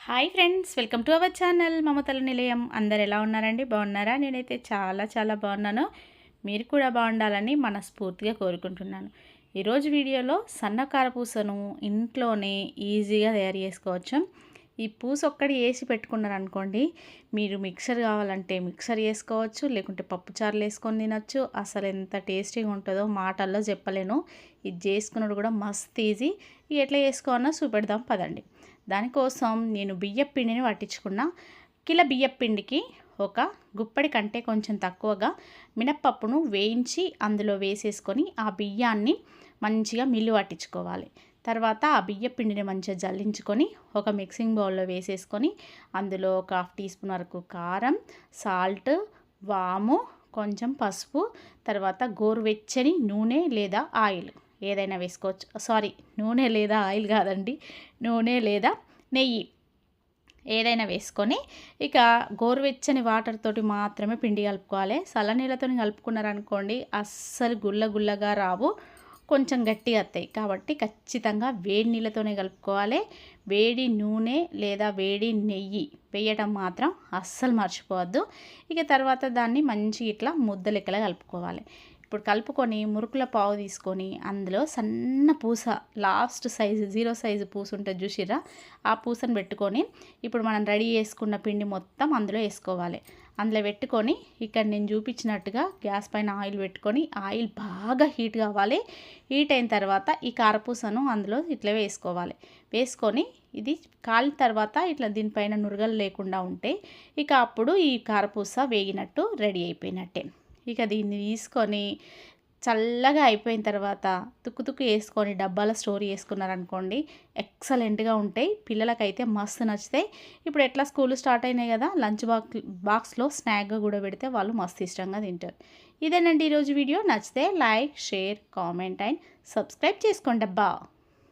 Hi friends welcome to our channel Mamatala Nilayam. అందరు ఎలా ఉన్నారండి? బాగున్నారా? నేనైతే చాలా చాలా బాగున్నాను. మీరు కూడా బాగుండాలని మనస్ఫూర్తిగా కోరుకుంటున్నాను. ఈరోజు వీడియోలో సన్నకారపూసను ఇంట్లోనే ఈజీగా తయారు చేసుకోవచ్చు. ఈ పూస ఒక్కటి వేసి పెట్టుకున్నారు అనుకోండి మీరు మిక్సర్ కావాలంటే మిక్సర్ వేసుకోవచ్చు లేకుంటే పప్పుచారులు వేసుకొని తినచ్చు. అసలు ఎంత టేస్టీగా ఉంటుందో మాటల్లో చెప్పలేను. ఇది చేసుకున్నది కూడా మస్త్ ఈజీ. ఎట్లా చేసుకోవాలన్నా చూపెడదాం పదండి. దానికోసం నేను బియ్యపు పిండిని పట్టించుకున్న. కిలో బియ్యపు పిండికి ఒక గుప్పడి కంటే కొంచెం తక్కువగా మినప్పప్పును వేయించి అందులో వేసేసుకొని ఆ బియ్యాన్ని మంచిగా మిల్లు పట్టించుకోవాలి. తర్వాత ఆ బియ్య పిండిని మంచిగా జల్లించుకొని ఒక మిక్సింగ్ బౌల్లో వేసేసుకొని అందులో ఒక హాఫ్ టీ స్పూన్ వరకు కారం సాల్ట్ వాము కొంచెం పసుపు తర్వాత గోరువెచ్చని నూనె లేదా ఆయిల్ ఏదైనా వేసుకోవచ్చు. సారీ నూనె లేదా ఆయిల్ కాదండి నూనె లేదా నెయ్యి ఏదైనా వేసుకొని ఇక గోరువెచ్చని వాటర్ తోటి మాత్రమే పిండి కలుపుకోవాలి. చల్లనీళ్ళతో కలుపుకున్నారనుకోండి అస్సలు గుల్ల గుల్లగా రావు. కొంచెం గట్టిగా వస్తాయి. కాబట్టి ఖచ్చితంగా వేడి నీళ్ళతోనే కలుపుకోవాలి. వేడి నూనె లేదా వేడి నెయ్యి వేయటం మాత్రం అస్సలు మర్చిపోవద్దు. ఇక తర్వాత దాన్ని మంచి ఇట్లా ముద్ద లెక్కలా కలుపుకోవాలి. ఇప్పుడు కలుపుకొని మురుకుల పావు తీసుకొని అందులో సన్న పూస లాస్ట్ సైజు జీరో సైజు పూస ఉంటుంది చూసిరా ఆ పూసను పెట్టుకొని ఇప్పుడు మనం రెడీ చేసుకున్న పిండి మొత్తం అందులో వేసుకోవాలి. అందులో పెట్టుకొని ఇక్కడ నేను చూపించినట్టుగా గ్యాస్ పైన ఆయిల్ పెట్టుకొని ఆయిల్ బాగా హీట్ కావాలి. హీట్ అయిన తర్వాత ఈ కారపూసను అందులో ఇట్లా వేసుకోవాలి. వేసుకొని ఇది కాలిన తర్వాత ఇట్లా దీనిపైన నురగలు లేకుండా ఉంటే ఇక అప్పుడు ఈ కారపూస వేగినట్టు రెడీ అయిపోయినట్టే. ఇక దీన్ని తీసుకొని చల్లగా అయిపోయిన తర్వాత తుక్కు తుక్కు వేసుకొని డబ్బాల స్టోర్ చేసుకున్నారనుకోండి ఎక్సలెంట్గా ఉంటాయి. పిల్లలకైతే మస్తు నచ్చుతాయి. ఇప్పుడు ఎట్లా స్కూల్ స్టార్ట్ అయినాయి కదా లంచ్ బాక్స్ బాక్స్లో స్నాక్గా కూడా పెడితే వాళ్ళు మస్తు ఇష్టంగా తింటారు. ఇదేనండి ఈరోజు వీడియో. నచ్చితే like share comment and subscribe చేసుకోండి అబ్బా.